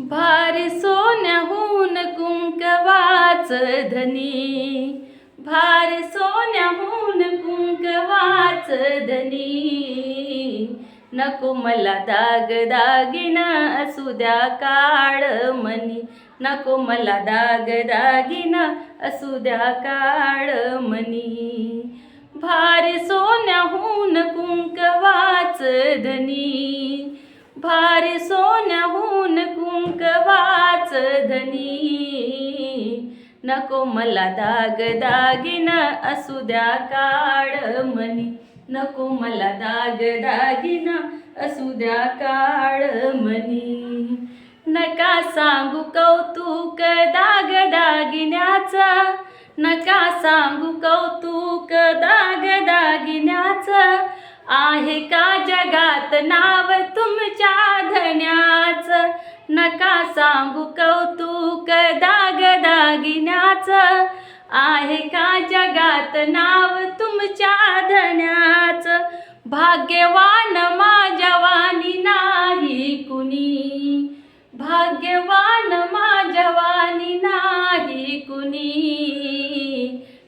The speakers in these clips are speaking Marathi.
भारी सोन्याहून कुंकवाच धनी. भारी सोन्याहून कुंकवाच धनी. नको मला दाग दागिना असू द्या काळ मनी. नको मला दाग दागिना असू द्या काळ मनी. भारी सोन्याहून कुंकवाच धनी. भारी सोन्या धनी नको मला दाग दागिना असू द्या काळ मनी नको मला दाग दागिना असू द्या काळ मनी नका सांगू कौतुक दाग दागिन्याचा नका सांगू कौतुक दाग दागिन्याचं आहे का जगात नाव तुमच्या धन्याचं सांगू कौतुक दागदागिन्याचं आहे का जगात नाव तुमच्या धन्याच? भाग्यवान माझ्या वाणी नाही कुणी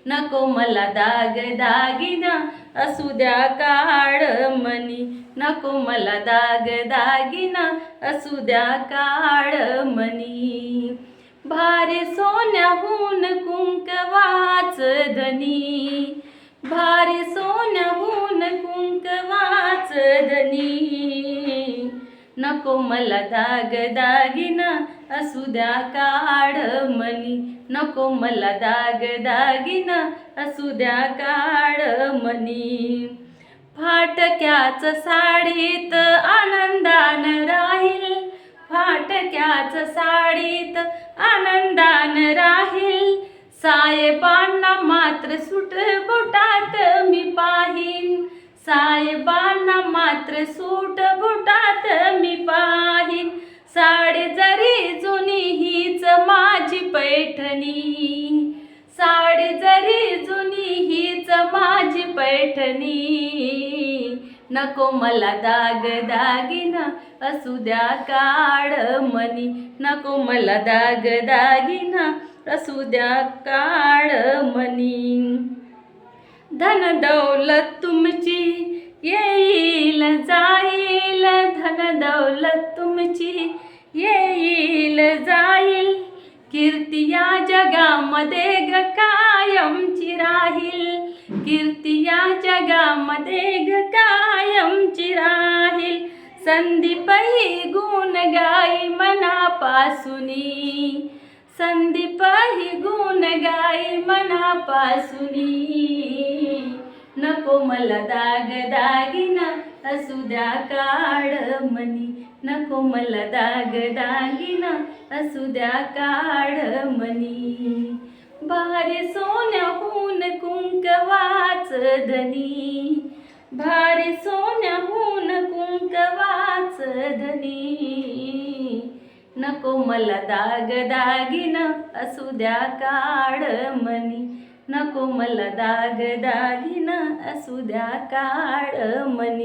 नको मला दाग दागिना असू द्या काळ मनी. नको मला दाग दागिना असू द्या काळ मनी. भारी सोन्याहून कुंकवाच धनी भारी सोन्या नको मला दाग दागिना असू द्या काड मनी. नको मला दाग दागिना असू द्या काड मनी. फाटक्याच साडीत आनंदान राहील. फाटक्याच साडीत आनंदान राहील. साहेबांना मात्र सुट बुटात मी पाहीन. साहेबांना मात्र सूट बुटात मी पाहीन साडी जरी जुनी हीच माझी पैठणी. साडी जरी जुनी हीच माझी पैठणी. नको मला दाग दागिना असू द्या काळ मनी. नको मला दाग दागिना असू द्या काळ मनी. धन दौलत तुमची येईल जाईल. धन दौलत तुमची. येईल जाईल. कीर्ती या जगामध्ये ग कायमची राहील. कीर्ती या जगामध्ये ग कायमची राहील. संदीप ही गुण गाई मनापासुनी. संदीप गुण गाई मनापासुनी. नको मला दाग दागिना असू द्या काळ मनी. नको मला दाग दागिना असू द्या काळ मनी. भारे सोन्याहून कुंकवाच धनी भारी सोन्याहून कुंकवाच धनी नको मला दाग दागिना असू द्या काळ मनी. नको मला दाग दागिना असू द्या काळ मनी